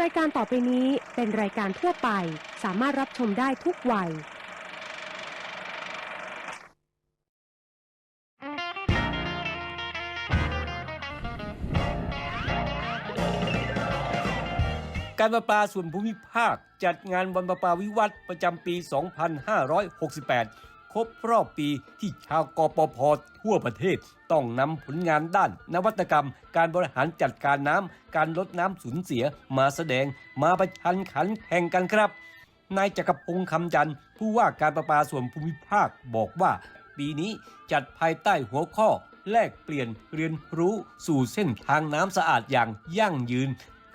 รายการต่อไปนี้เป็นรายการทั่วไป สามารถรับชมได้ทุกวัย การประปาส่วนภูมิภาค จัดงานวันประปาวิวัฒน์ประจำปี 2568 ครบรอบปีที่ชาวกปพทั่วประเทศ ต้องนำผลงานด้าน นวัตกรรม การบริหารจัดการน้ำการลดน้ำสูญเสีย มาแสดงมาประชันขันแข่งกันครับนายจักรพงษ์คำจันทร์ผู้ว่าการประปาส่วนภูมิภาคบอกว่า ปีนี้จัดภายใต้หัวข้อ แลกเปลี่ยนเรียนรู้สู่เส้นทางน้ำสะอาดอย่างยั่งยืน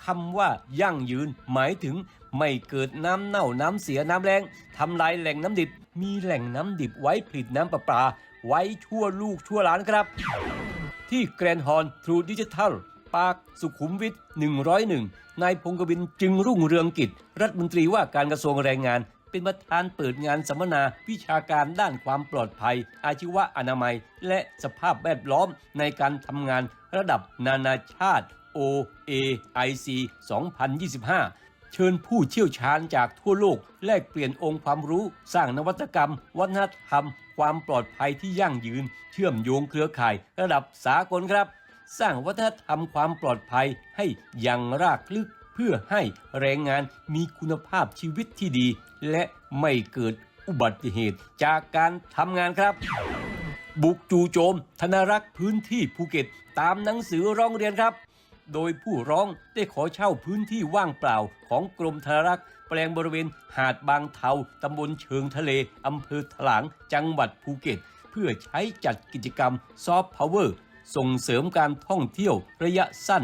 คำว่ายั่งยืนหมายถึง ไม่เกิดน้ำเน่าน้ำเสียน้ำแรงทำลายแหล่งน้ำดิบ มีแหล่งน้ำดิบไว้ผลิตน้ำประปา ไว้ชั่วลูกชั่วหลานครับ ที่แกรนฮอลทรูดิจิทัลปากสุขุมวิท101 นายพงกวินจึงรุ่งเรืองกิจ รัฐมนตรีว่าการกระทรวงแรงงาน เป็นประธานเปิดงานสัมมนาวิชาการด้านความปลอดภัย อาชีวะอนามัย และสภาพแวดล้อมในการทำงานระดับนานาชาติ OAIC 2025 เชิญผู้เชี่ยวชาญจากทั่วโลก แลกเปลี่ยนองค์ความรู้ สร้างนวัตกรรม วัฒนธรรม ความปลอดภัยที่ยั่งยืน เชื่อมโยงเครือข่าย ระดับสากลครับ สร้างวัฒนธรรมความปลอดภัยให้ยังรากลึก เพื่อให้แรงงานมีคุณภาพชีวิตที่ดี และไม่เกิดอุบัติเหตุจากการทำงานครับ บุกจู่โจม ธนรักษ์พื้นที่ภูเก็ต ตามหนังสือร้องเรียนครับ โดยผู้ร้องได้ขอเช่าพื้นที่ว่างเปล่าของกรมธนรักษ์แปลงบริเวณหาดบางเทาตำบลเชิงทะเลอำเภอถลาง จังหวัดภูเก็ต เพื่อใช้จัดกิจกรรมซอฟต์พาวเวอร์ส่งเสริมการท่องเที่ยวระยะสั้น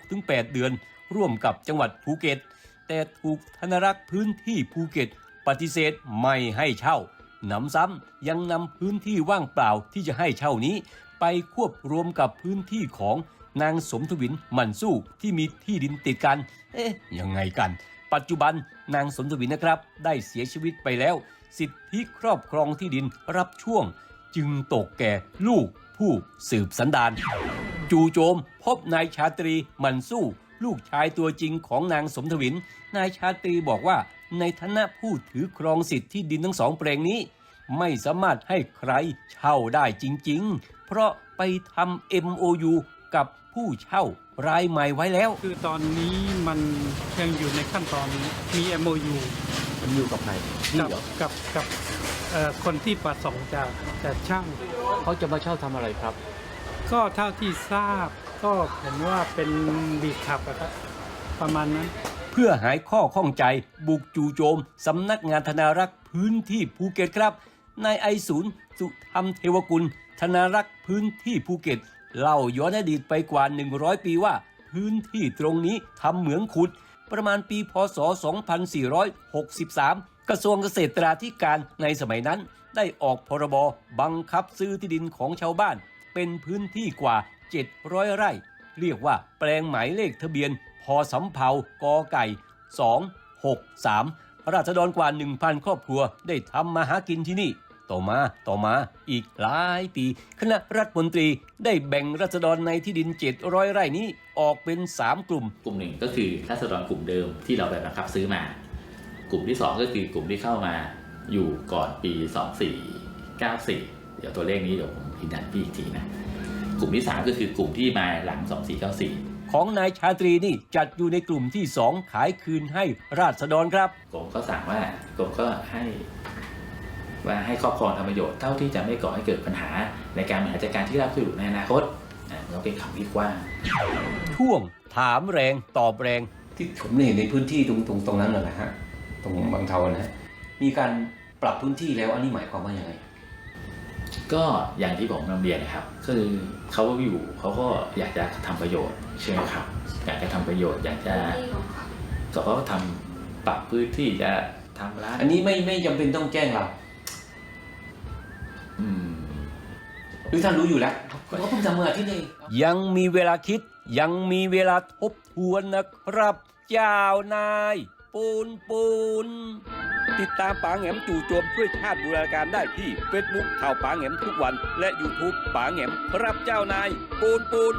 6-8 เดือน ร่วมกับจังหวัดภูเก็ต แต่ถูกธนรักษ์พื้นที่ภูเก็ต ปฏิเสธไม่ให้เช่าหนำซ้ำยังนำพื้นที่ว่างเปล่าที่จะให้เช่านี้ ไปควบรวมกับพื้นที่ของ นางสมทวินหมันสู้ที่มีที่ดินติดกัน เอ๊ะยังไงกัน ปัจจุบันนางสมทวินนะครับ ได้เสียชีวิตไปแล้ว สิทธิครอบครองที่ดินรับช่วง จึงตกแก่ลูกผู้สืบสันดานจู่โจมพบนายชาตรีหมันสู้ ลูกชายตัวจริงของนางสมทวิน นายชาตรีบอกว่าในฐานะผู้ถือครองสิทธิ์ที่ดินทั้งสองแปลงนี้ ไม่สามารถให้ใครเช่าได้จริง ๆ เพราะไปทำ MOU กับ ผู้เช่ารายใหม่ไว้แล้ว คือตอนนี้มันยังอยู่ในขั้นตอนมี MOU มันอยู่กับใครนี่กับเหรอกับกับเอ่อคนที่ประสงค์จะจะเช่าง เขาจะมาเช่าทำอะไรครับ ก็เท่าที่ทราบก็เห็นว่าเป็นบีขับอะครับประมาณนั้น เพื่อหายข้อข้องใจ บุกจู่โจมสำนักงานธนารักษ์พื้นที่ภูเก็ตครับนายไอศูนย์สุธรรมเทวกุลธนารักษ์พื้นที่ภูเก็ต เล่าย้อนอดีตไปกว่า 100 ปีว่า พื้นที่ตรงนี้ทำเหมืองขุด ประมาณปีพศ 2463 กระทรวงเกษตราธิการในสมัยนั้น ได้ออกพรบบังคับซื้อที่ดินของชาวบ้าน เป็นพื้นที่กว่า 700 ไร่ เรียกว่าแปลงหมายเลขทะเบียนพอสำเภากอไก่ 263 ราษฎรกว่า 1,000 ครอบครัวได้ทำมาหากินที่นี่ ต่อมาต่อมาอีกหลายปี คณะรัฐมนตรีได้แบ่งราษฎรในที่ดิน 700 ไร่นี้ออกเป็น 3 กลุ่ม กลุ่มหนึ่งก็คือราษฎรกลุ่มเดิมที่เราไปบังคับซื้อมา กลุ่มที่ 2 ก็คือกลุ่มที่เข้ามาอยู่ก่อนปี 2494 เดี๋ยวตัวเลขนี้เดี๋ยวผมพินยันพี่อีกทีนะ กลุ่มที่ 3 ก็คือกลุ่มที่มาหลัง 2494ของนายชาตรีนี่จัดอยู่ในกลุ่มที่ 2 ขายคืนให้ราษฎรครับกรมก็สั่งว่ากรมก็ให้ ว่าให้ครอบครองทำประโยชน์เท่าที่จะไม่ก่อให้เกิดปัญหา ในการบริหารจัดการที่ราบรื่นในอนาคตนะมันก็เป็นคำที่กว้างช่วงถามแรงตอบแรง ที่ผมเห็นในพื้นที่ตรงตรงตรงนั้นน่ะนะฮะตรงบางเทานะฮะมีการปรับพื้นที่แล้วอันนี้หมายความว่ายังไงก็อย่างที่ผมนำเรียนนะครับคือเขาอยู่เขาก็อยากจะทำประโยชน์ใช่ไหมครับอยากจะทำประโยชน์อยากจะก็เขาก็ทำปรับพื้นที่จะทำร้านอันนี้ไม่ไม่จำเป็นต้องแจ้งเรา หรือท่านรู้อยู่แล้วเขาเพิ่งทำเมื่ออาที่นี่ยังมีเวลาคิดยังมีเวลาทบทวนนะครับ เจ้านาย ปูนปูน ติดตามป๋าแหงมจู่โจมช่วยชาติบูรณาการได้ที่เฟซบุ๊กข่าวป๋าแหงมทุกวัน และ YouTube ป๋าแหงมครับเจ้านาย ปูนปูน